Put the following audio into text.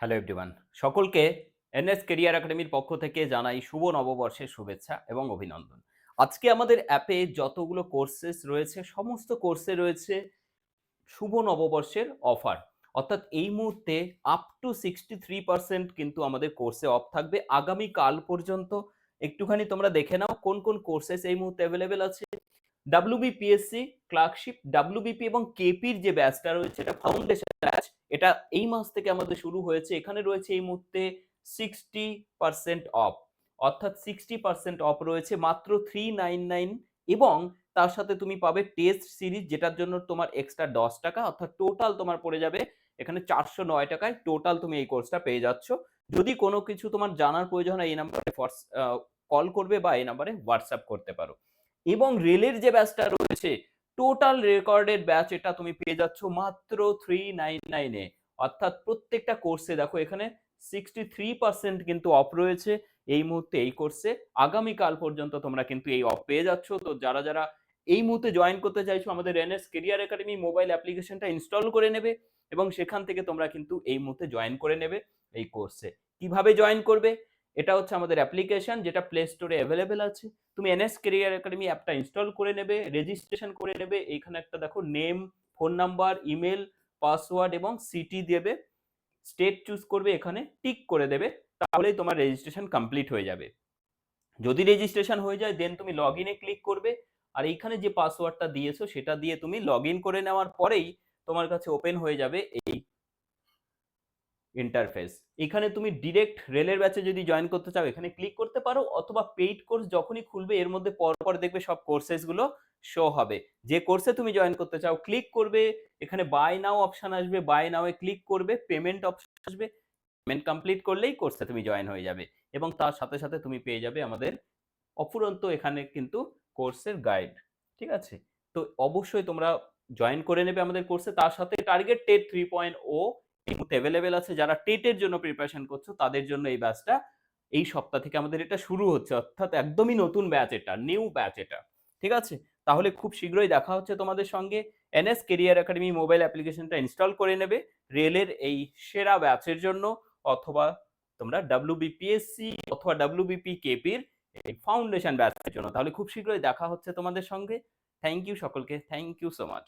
Hello everyone সকলকে NS career একাডেমির পক্ষ থেকে জানাই শুভ নববর্ষের শুভেচ্ছা এবং অভিনন্দন। আজকে আমাদের অ্যাপে যতগুলো কোর্সেস রয়েছে, সমস্ত কোর্সে রয়েছে শুভ নববর্ষের অফার অর্থাৎ এই মুহূর্তে up to sixty three percent কিন্তু আমাদের কোর্সে অফ থাকবে। আগামী কাল পর্যন্ত একটুখানি তোমরা দেখে নাও কোন কোন কোর্সেস এই মুহূর্তে অ্যাভেলেবেল আছে। ডাব্লিউবিপিএসসি ক্লার্কশিপ ডাব্লিউবিপি এবং কেপির যে ব্যাচটা রয়েছে, এটা ফাউন্ডেশন ব্যাচ এটা এই মাস থেকে আমাদের শুরু হয়েছে। এখানে রয়েছে এই মুহূর্তে সিক্সটি পার্সেন্ট অফ অর্থাৎ সিক্সটি পার্সেন্ট অফ রয়েছে মাত্র থ্রি নাইন নাইন এবং তার সাথে তুমি পাবে টেস্ট সিরিজ যেটার জন্য তোমার এক্সট্রা দশ টাকা, অর্থাৎ টোটাল তোমার পড়ে যাবে এখানে চারশো নয় টাকায়। টোটাল তুমি এই কোর্সটা পেয়ে যাচ্ছ। যদি কোনো কিছু তোমার জানার প্রয়োজন হয়, এই নাম্বারে কল করবে বা এই নাম্বারে হোয়াটসঅ্যাপ করতে পারো। এবং রেলের যে ব্যাচটা রয়েছে টোটাল রেকর্ডেড ব্যাচ এটা তুমি পেয়ে যাচ্ছ মাত্র থ্রি নাইন নাইনে অর্থাৎ প্রত্যেকটা কোর্সে দেখো এখানে সিক্সটি থ্রি পার্সেন্ট কিন্তু অফ রয়েছে এই মুহূর্তে এই কোর্সে আগামীকাল পর্যন্ত তোমরা কিন্তু এই অফ পেয়ে যাচ্ছ। তো যারা যারা এই মুহূর্তে জয়েন করতে চাইছো, আমাদের এনএস কেরিয়ার একাডেমি মোবাইল অ্যাপ্লিকেশনটা ইনস্টল করে নেবে এবং সেখান থেকে তোমরা কিন্তু এই মুহূর্তে জয়েন করে নেবে এই কোর্সে কীভাবে জয়েন করবে? এটা হচ্ছে আমাদের অ্যাপ্লিকেশন যেটা প্লে স্টোরে অ্যাভেলেবেল আছে। তুমি এনএস কেরিয়ার একাডেমি অ্যাপটা ইনস্টল করে নেবে রেজিস্ট্রেশন করে নেবে এইখানে একটা দেখো name phone number email password এবং সিটি দেবে। স্টেট চুজ করবে, এখানে টিক করে দেবে, তাহলেই তোমার রেজিস্ট্রেশন কমপ্লিট হয়ে যাবে। যদি রেজিস্ট্রেশন হয়ে যায় দেন তুমি লগ ইনে ক্লিক করবে, আর এইখানে যে পাসওয়ার্ডটা দিয়েছ, সেটা দিয়ে তুমি লগ ইন করে নেওয়ার পরেই তোমার কাছে ওপেন হয়ে যাবে এই ইন্টারফেস এখানে তুমি ডিরেক্ট রেলের ব্যাচে যদি জয়েন করতে চাও, এখানে ক্লিক করতে পারো অথবা পেইড কোর্স যখনই খুলবে, এর মধ্যে পরপর দেখবে সব কোর্সেসগুলো শো হবে। যে কোর্সে তুমি জয়েন করতে চাও ক্লিক করবে, এখানে বাই নাও অপশন আসবে বাই নাও এ ক্লিক করবে পেমেন্ট অপশন আসবে পেমেন্ট কমপ্লিট করলেই কোর্সে তুমি জয়েন হয়ে যাবে এবং তার সাথে সাথে তুমি পেয়ে যাবে আমাদের অফুরন্ত এখানে কিন্তু কোর্সের গাইড ঠিক আছে? তো অবশ্যই তোমরা জয়েন করে নেবে আমাদের কোর্সে তার সাথে target TET three point o এই মুহূর্তে অ্যাভেলেবেল আছে যারা টেটের জন্য প্রিপারেশন করছ, তাদের জন্য এই ব্যাচটা এই সপ্তাহ থেকে আমাদের এটা শুরু হচ্ছে। অর্থাৎ একদমই নতুন ব্যাচ এটা নিউ ব্যাচ এটা। ঠিক আছে? তাহলে খুব শীঘ্রই দেখা হচ্ছে তোমাদের সঙ্গে। এনএস কেরিয়ার একাডেমি মোবাইল অ্যাপ্লিকেশনটা ইনস্টল করে নেবে রেলের এই সেরা ব্যাচের জন্য। অথবা তোমরা ডাব্লিউবিপিএসসি অথবা ডাব্লিউবিপি কেপির এই ফাউন্ডেশন ব্যাচের জন্য। তাহলে খুব শীঘ্রই দেখা হচ্ছে তোমাদের সঙ্গে। থ্যাংক ইউ সকলকে। Thank you so much